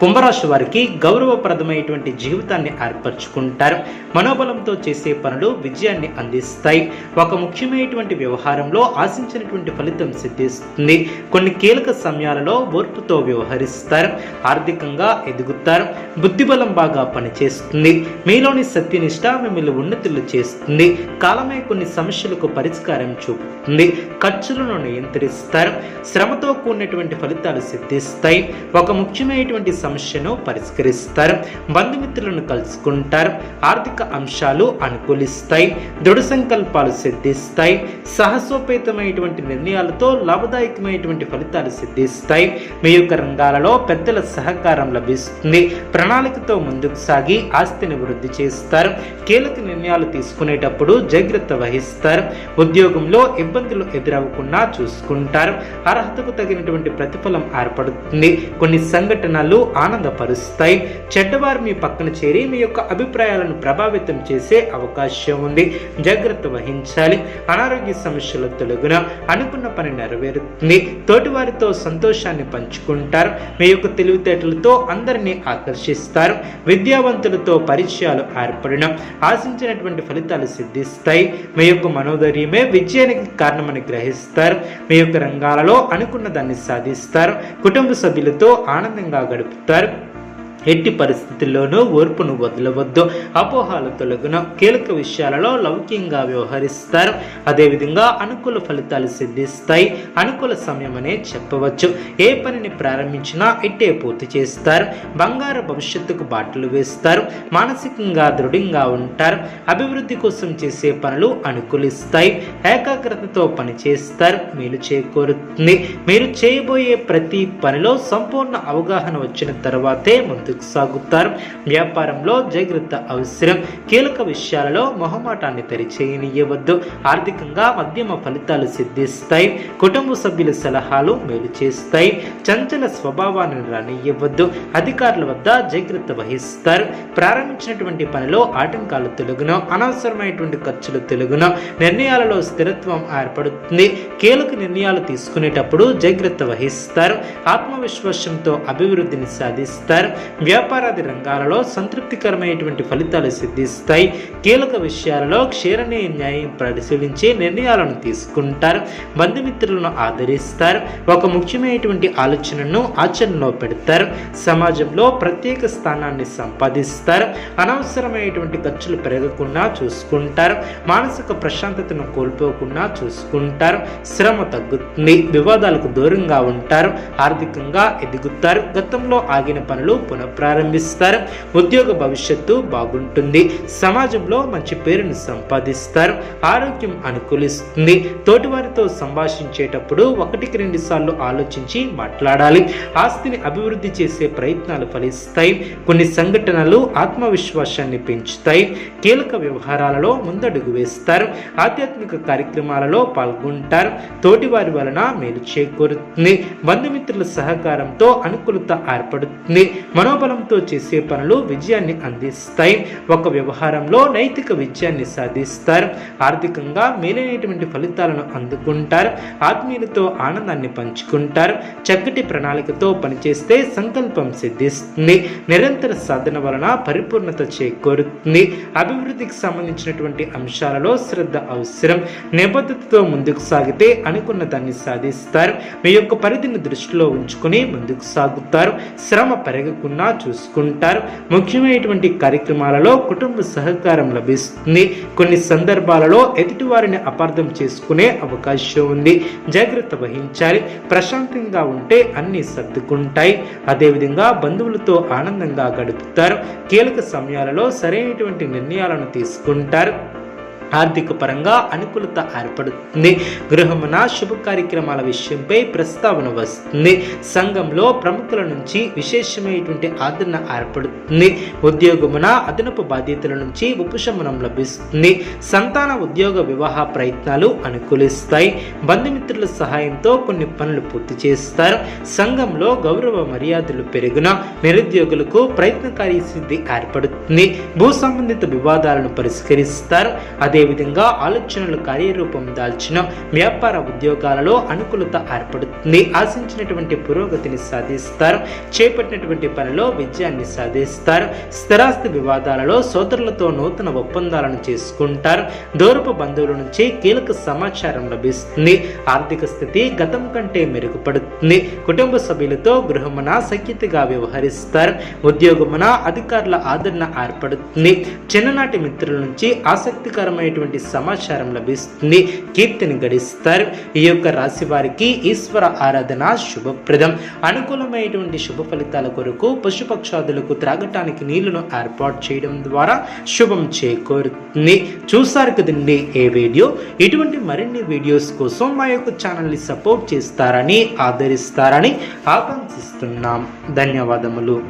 కుంభరాశి వారికి గౌరవప్రదమైనటువంటి జీవితాన్ని ఏర్పరచుకుంటారు. మనోబలంతో చేసే పనులు విజయాన్ని అందిస్తాయి. ఒక ముఖ్యమైనటువంటి వ్యవహారంలో ఆశించినటువంటి ఫలితం సిద్ధిస్తుంది. కొన్ని కీలక సమయాలలో ఓర్పుతో వ్యవహరిస్తారు. ఆర్థికంగా ఎదుగుతారు. బుద్ధిబలం బాగా పనిచేస్తుంది. మీలోని సత్యనిష్ట మిమ్మల్ని ఉన్నతులు చేస్తుంది. కాలమే కొన్ని సమస్యలకు పరిష్కారం చూపుతుంది. ఖర్చులను నియంత్రిస్తారు. శ్రమతో కూడినటువంటి ఫలితాలు సిద్ధిస్తాయి. ఒక ముఖ్యమైనటువంటి సమస్యను పరిష్కరిస్తారు. బంధుమిత్రులను కలుసుకుంటారు. ఆర్థిక అంశాలు అనుకూలిస్తాయి. దృఢ సంకల్పాలు సిద్ధిస్తాయి. సాహసోపేతమైనటువంటి నిర్ణయాలతో లాభదాయకమైనటువంటి ఫలితాలు సిద్ధిస్తాయి. మీ యొక్క రంగాలలో పెద్దల సహకారం లభిస్తుంది. ప్రణాళికతో ముందుకు సాగి ఆస్తిని వృద్ధి చేస్తారు. కీలక నిర్ణయాలు తీసుకునేటప్పుడు జాగ్రత్త వహిస్తారు. ఉద్యోగంలో ఇబ్బందులు ఎదురవ్వకుండా చూసుకుంటారు. అర్హతకు తగినటువంటి ప్రతిఫలం ఏర్పడుతుంది. కొన్ని సంఘటనలు ఆనందపరుస్తాయి. చెడ్డవారు మీ పక్కన చేరి మీ యొక్క అభిప్రాయాలను ప్రభావితం చేసే అవకాశం ఉంది. జాగ్రత్త వహించాలి. అనారోగ్య సమస్యల తొలగున అనుకున్న పని నెరవేరుతుంది. తోటివారితో సంతోషాన్ని పంచుకుంటారు. మీ యొక్క తెలివితేటలతో అందరినీ ఆకర్షిస్తారు విద్యావంతులతో పరిచయాలు ఏర్పడిన ఆశించినటువంటి ఫలితాలు సిద్ధిస్తాయి. మీ యొక్క మనోధైర్యమే విజయానికి కారణమని గ్రహిస్తారు. మీ యొక్క రంగాలలో అనుకున్న దాన్ని సాధిస్తారు. కుటుంబ సభ్యులతో ఆనందంగా గడుపుతారు. ఎట్టి పరిస్థితుల్లోనూ ఓర్పును వదలవద్దు. అపోహాలు తొలగిన. కీలక విషయాలలో లౌక్యంగా వ్యవహరిస్తారు. అదేవిధంగా అనుకూల ఫలితాలు సిద్ధిస్తాయి. అనుకూల సమయం అనే చెప్పవచ్చు. ఏ పనిని ప్రారంభించినా ఇట్టే పూర్తి చేస్తారు. బంగారు భవిష్యత్తుకు బాటలు వేస్తారు. మానసికంగా దృఢంగా ఉంటారు. అభివృద్ధి కోసం చేసే పనులు అనుకూలిస్తాయి. ఏకాగ్రతతో పనిచేస్తారు మేలు చేకూరుతుంది. మీరు చేయబోయే ప్రతి పనిలో సంపూర్ణ అవగాహన వచ్చిన తర్వాతే ముందు సాగుతారు వ్యాపారంలో జాగ్రత్త అవసరం. కీలక విషయాలలో మొహమాటాన్ని తెరిచేయనియవద్దు ఆర్థికంగా మధ్యమ ఫలితాలు సిద్ధిస్తాయి. కుటుంబ సభ్యుల సలహాలు మేలు చేస్తాయి. చంచల స్వభావాన్ని రానియవద్దు అధికారుల వద్ద జాగ్రత్త వహిస్తారు. ప్రారంభించినటువంటి పనిలో ఆటంకాలు తెలుగును. అనవసరమైనటువంటి ఖర్చులు తెలుగును. నిర్ణయాలలో స్థిరత్వం ఏర్పడుతుంది. కీలక నిర్ణయాలు తీసుకునేటప్పుడు జాగ్రత్త వహిస్తారు. ఆత్మవిశ్వాసంతో అభివృద్ధిని సాధిస్తారు. వ్యాపారాది రంగాలలో సంతృప్తికరమైనటువంటి ఫలితాలు సిద్ధిస్తాయి. కీలక విషయాలలో క్షీరనీయ న్యాయం పరిశీలించి నిర్ణయాలను తీసుకుంటారు. బంధుమిత్రులను ఆదరిస్తారు. ఒక ముఖ్యమైనటువంటి ఆలోచనను ఆచరణలో పెడతారు. సమాజంలో ప్రత్యేక స్థానాన్ని సంపాదిస్తారు. అనవసరమైనటువంటి ఖర్చులు పెరగకుండా చూసుకుంటారు. మానసిక ప్రశాంతతను కోల్పోకుండా చూసుకుంటారు. శ్రమ తగ్గుతుంది. వివాదాలకు దూరంగా ఉంటారు. ఆర్థికంగా ఎదుగుతారు. గతంలో ఆగిన పనులు ప్రారంభిస్తారు. ఉద్యోగ భవిష్యత్తు బాగుంటుంది. సమాజంలో మంచి పేరును సంపాదిస్తారు. ఆరోగ్యం అనుకూలిస్తుంది. తోటివారితో సంభాషించేటప్పుడు ఒకటికి రెండు సార్లు ఆలోచించి మాట్లాడాలి. ఆస్తిని అభివృద్ధి చేసే ప్రయత్నాలు ఫలిస్తాయి. కొన్ని సంఘటనలు ఆత్మవిశ్వాసాన్ని పెంచుతాయి. కీలక వ్యవహారాలలో ముందడుగు వేస్తారు. ఆధ్యాత్మిక కార్యక్రమాలలో పాల్గొంటారు. తోటివారి వలన మేలు చేకూరుతుంది. బంధుమిత్రుల సహకారంతో అనుకూలత ఏర్పడుతుంది. మనోబలంతో చేసే పనులు విజయాన్ని అందిస్తాయి. ఒక వ్యవహారంలో నైతిక విజయాన్ని సాధిస్తారు. ఆర్థికంగా మేలైనటువంటి ఫలితాలను అందుకుంటారు. ఆత్మీయులతో ఆనందాన్ని పంచుకుంటారు. చక్కటి ప్రణాళికతో పనిచేస్తే సంకల్పం సిద్ధిస్తుంది. నిరంతర సాధన వలన పరిపూర్ణత చేకూరుతుంది. అభివృద్ధికి సంబంధించినటువంటి అంశాలలో శ్రద్ధ అవసరం. నిబద్ధతతో ముందుకు సాగితే అనుకున్న దాన్ని సాధిస్తారు. మీ యొక్క పరిధిని దృష్టిలో ఉంచుకుని ముందుకు సాగుతారు. శ్రమ పెరగకుండా చూసుకుంటారు. ముఖ్యమైనటువంటి కార్యక్రమాలలో కుటుంబ సహకారం లభిస్తుంది. కొన్ని సందర్భాలలో ఎదుటివారిని అపార్థం చేసుకునే అవకాశం ఉంది. జాగ్రత్త వహించాలి. ప్రశాంతంగా ఉంటే అన్ని సర్దుకుంటాయి. అదేవిధంగా బంధువులతో ఆనందంగా గడుపుతారు. కీలక సమయాలలో సరైనటువంటి నిర్ణయాలను తీసుకుంటారు. ఆర్థిక పరంగా అనుకూలత ఏర్పడుతుంది. గృహమున శుభ కార్యక్రమాల విషయంపై ప్రస్తావన వస్తుంది. సంఘంలో ప్రముఖుల నుంచి విశేషమైనటువంటి ఆదరణ ఏర్పడుతుంది. ఉద్యోగమున అదనపు బాధ్యతల నుంచి ఉపశమనం లభిస్తుంది. సంతాన ఉద్యోగ వివాహ ప్రయత్నాలు అనుకూలిస్తాయి. బంధుమిత్రుల సహాయంతో కొన్ని పనులు పూర్తి చేస్తారు. సంఘంలో గౌరవ మర్యాదలు పెరుగున నిరుద్యోగులకు ప్రయత్నకారి సిద్ధి ఏర్పడుతుంది. భూ సంబంధిత వివాదాలను పరిష్కరిస్తారు. అదేవిధంగా ఆలోచనలు కార్యరూపం దాల్చిన వ్యాపార ఉద్యోగాలలో అనుకూలత ఏర్పడుతుంది. ఆశించినటువంటి పురోగతిని సాధిస్తారు. చేపట్టినటువంటి పనిలో విజయాన్ని సాధిస్తారు. స్థిరాస్తి వివాదాలలో సోదరులతో నూతన ఒప్పందాలను చేసుకుంటారు. దూరపు బంధువుల నుంచి కీలక సమాచారం లభిస్తుంది. ఆర్థిక స్థితి గతం కంటే మెరుగుపడుతుంది. కుటుంబ సభ్యులతో గృహమున సఖ్యతగా వ్యవహరిస్తారు. ఉద్యోగమున అధికారుల ఆదరణ ఏర్పడుతుంది. చిన్ననాటి మిత్రుల నుంచి ఆసక్తికరమైన ఆసక్తికరమైనటువంటి సమాచారం లభిస్తుంది. కీర్తిని గడిస్తారు. ఈ యొక్క రాశి వారికి ఈశ్వర ఆరాధన శుభప్రదం. అనుకూలమైనటువంటి శుభ ఫలితాల కొరకు పశుపక్షాదులకు త్రాగటానికి నీళ్ళను ఏర్పాటు చేయడం ద్వారా శుభం చేకూరుతుంది. చూసారు కదండి ఏ వీడియో? ఇటువంటి మరిన్ని వీడియోస్ కోసం మా యొక్క ఛానల్ని సపోర్ట్ చేస్తారని ఆదరిస్తారని ఆకాంక్షిస్తున్నాం. ధన్యవాదములు.